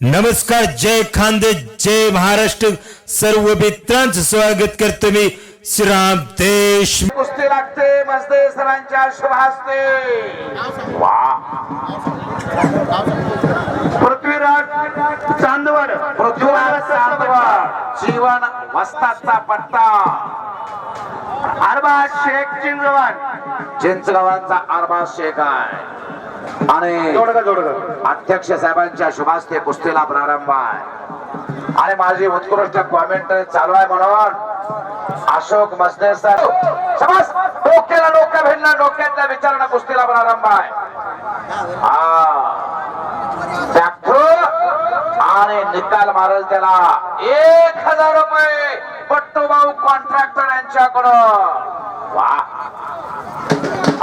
नमस्कार जय खांदे जय महाराष्ट्र. सर्व मित्रांचं स्वागत करतो मी श्रीराम देश. कुस्ती लागते मस्त सरांच्या शुभ हस्ते. पृथ्वीराज चांदवड पृथ्वीराज चांदवड. जीवन वस्ताचा पट्टा अरबा शेख चिंचवान चिंचगावांचा अरबा शेख आहे. आणि अध्यक्ष साहेबांच्या शुभास्ते कुस्तीला प्रारंभ आहे. आणि माझी उत्कृष्ट कॉमेंट चालू आहे म्हणून अशोक मसने सर समज डोक्याला डोक्या भिडणं डोक्यातल्या विचारणा कुस्तीला प्रारंभ आहे. आणि निकाल मारल त्याला. एक हजार रुपये पट्टू भाऊ कॉन्ट्रॅक्टर यांच्याकडून. वा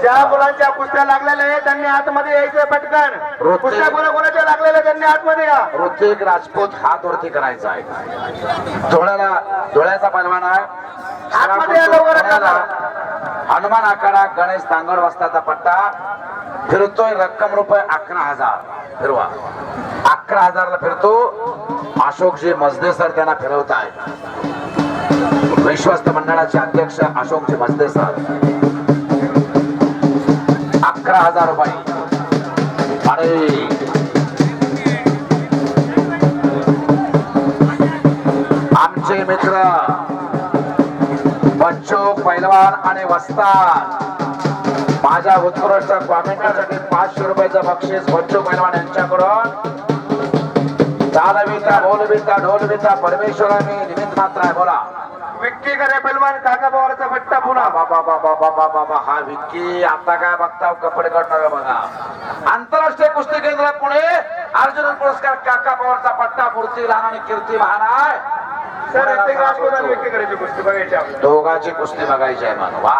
ज्या मुलांच्या कुस्त्या लागलेल्या आहेत त्यांनी आतमध्ये यायचं पटकन. कुस्त्या कोणा कोणाच्या लागलेल्या त्यांनी आतमध्ये या. ऋतिक राजपूत हात वरती करायचा आहे. डोळ्याला डोळ्याचा पैलवान आहे. आतमध्ये हनुमान आखाडा गणेश तांगड वस्ताचा पट्टा. फिरतोय रक्कम रुपये अकरा हजार. फिरवा. अकरा हजारला फिरतो. अशोकजी मजदे सर त्यांना फिरवत आहेत विश्वस्त मंडळाचे अध्यक्ष अशोकजी मजदे सर. अकरा हजार रुपये. अरे. आमचे मित्र बच्चो पैलवान आणि वस्ताद. माझ्या उत्कृष्ट कॉमेंटासाठी पाचशे रुपयाचं बक्षीस बच्चू पैलवान यांच्याकडून. चालविता ढोलविता ढोलविता परमेश्वरा मी निमित्त मात्र आहे बोला. विक्की करे पलवान काका पवारचा पट्टा पुन्हा. बाबा बाबा बाबा बाबा हा विक्की आता काय बघता कपडे काढणार बघा. आंतरराष्ट्रीय कुस्ती केंद्र पुणे अर्जुन पुरस्कार काका पवारचा पट्टा मूर्ती लहान आणि कीर्ती महान आहे दोघांची कुस्ती बघायची आहे मन वा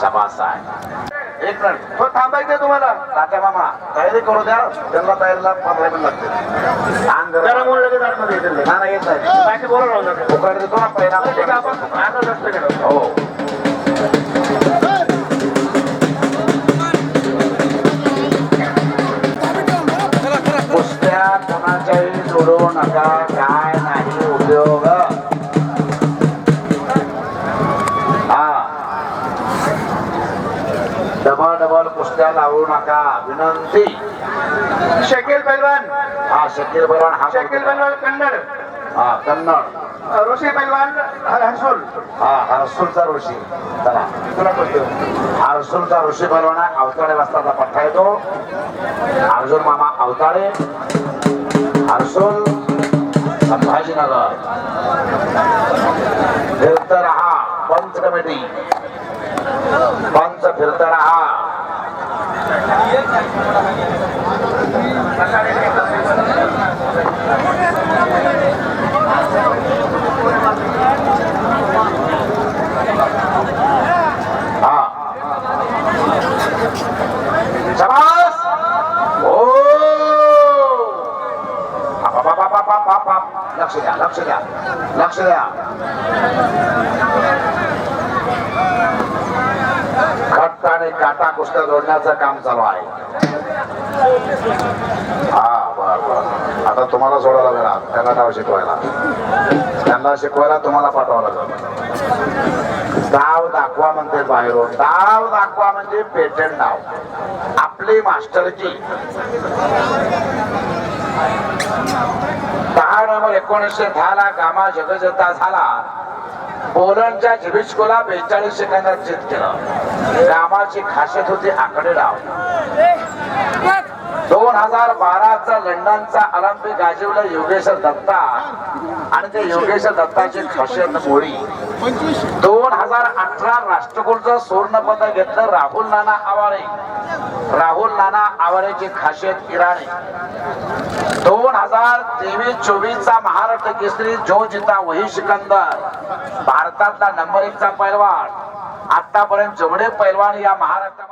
शबास आहे. एक मिनिट. हो थांबायचंय तुम्हाला. तात्या मामा तयारी करू द्या. त्यांना तयारीला पंधरा मिनिट जरा गरम. मुलं लगेच आतमध्ये येतील. ना, येत नाही. बोला ना पहिला. हो. कुस्त्या लावू नका. विनंती. शकील पैलवान. हा शकील बरोबर हा शकील पैलवान कन्नड. हा कन्नड. ऋषी पैलवान हरसूल हा हरसूलचा ऋषी. चला. तुला बोलतो हरसूलचा ऋषी बरोबर अवताडे वाजताचा पठ्ठा येतो. अर्जुन मामा अवताडे. हरसूल संभाजीनगर. फिरत रहा पंच कमिटी. पंच फिरत रहा हा शाबास ओ लक्ष द्या लक्ष द्या लक्ष द्या ठिकाणी काटा कुस्त्या जोडण्याचं काम चालू आहे. हा बर बर. आता तुम्हाला सोडायला लागणार त्यांना नाव शिकवायला. त्यांना शिकवायला तुम्हाला पाठवावं लागेल. डाव दाखवा म्हणते बाहेरून. डाव दाखवा म्हणजे पेटंट डाव आपली मास्टरची. दहा नंबर एकोणीसशे दहा ला गामा जगजता झाला. पोलंडच्या झिबिस्कोला बेचाळीस सेकंदात जित केलं. गामाची खासियत होती आकडे डाव दोन हजार बाराचा लंडनचा ऑलिम्पिक गाजवला योगेश्वर दत्ता आणि ते योगेश्वर दत्ताची खासियत मोडी दोन हजार अठरा राष्ट्रकुलचं सुवर्ण पदक घेतलं राहुल नाना आवारे. राहुल नाना आवारेची खासियत इराणी. दोन हजार तेवीस चोवीस चा महाराष्ट्र केसरी जो जिता वही सिकंदर. भारतातला नंबर एक चा पैलवान. आतापर्यंत जेवढे पैलवान या महाराष्ट्रामध्ये